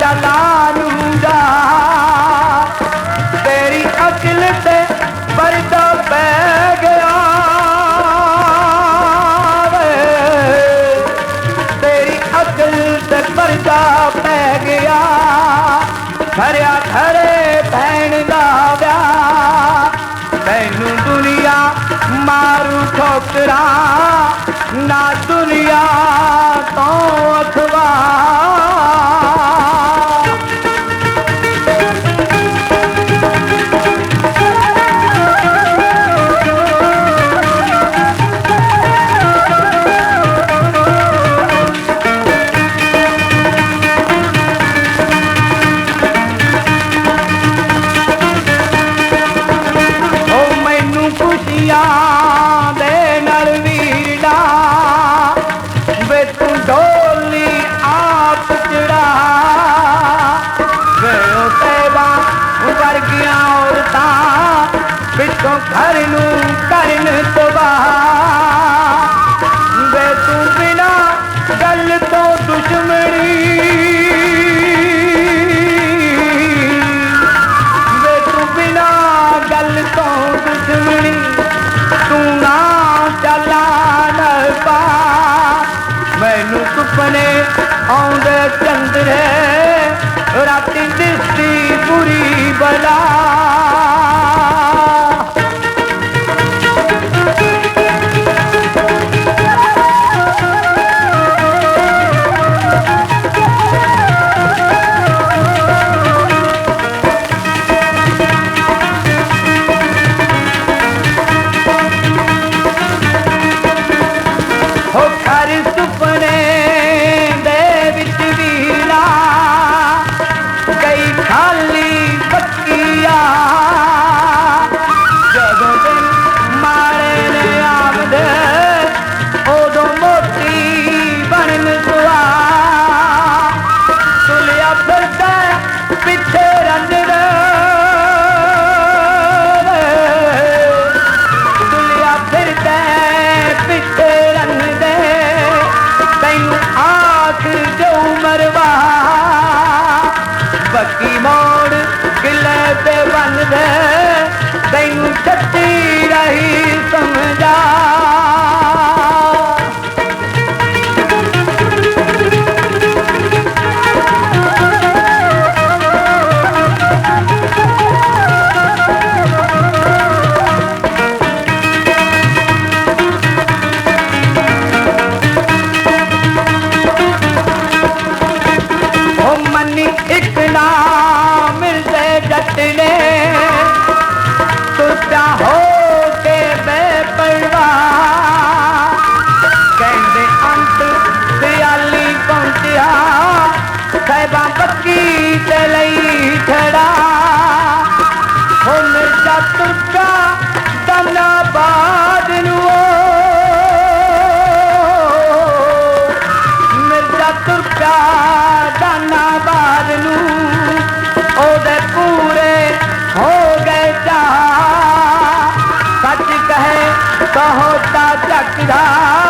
ਚਲਾਨੂੰ ਦਾ ਤੇਰੀ ਅਕਲ ਤੇ ਪਰਦਾ ਪੈ ਗਿਆ ਤੇਰੀ ਅਕਲ ਤੇ ਪਰਦਾ ਪੈ ਗਿਆ। ਖਰਿਆ ਖਰੇ ਭੈਣ ਦਾ ਵਿਆਹ। ਮੈਨੂੰ ਦੁਨੀਆ ਮਾਰੂ ਠੋਕਰਾ। ਨਾ ਦੁਨੀਆ ਤੋਂ ਅਖਵਾ ਘਰ ਨੂੰ ਕਰਨ ਤਬਾਹ। ਵੇ ਤੂੰ ਬਿਨਾ ਗੱਲ ਤੋਂ ਦੁਸ਼ਮਣੀ। ਵੇ ਤੂੰ ਬਿਨਾ ਗੱਲ ਤੋਂ ਦੁਸ਼ਮਣੀ, ਤੂੰ ਨਾ ਚਲਾ ਨਾ ਪਾ। ਮੈਨੂੰ ਸੁਪਨੇ ਆਉਂਦੇ ਚੰਦਰੇ, ਰਾਤੀ ਦਿਸਦੀ ਬੁਰੀ ਬਲਾ। ਹੋਤਾ ਜੱਟ ਦਾ।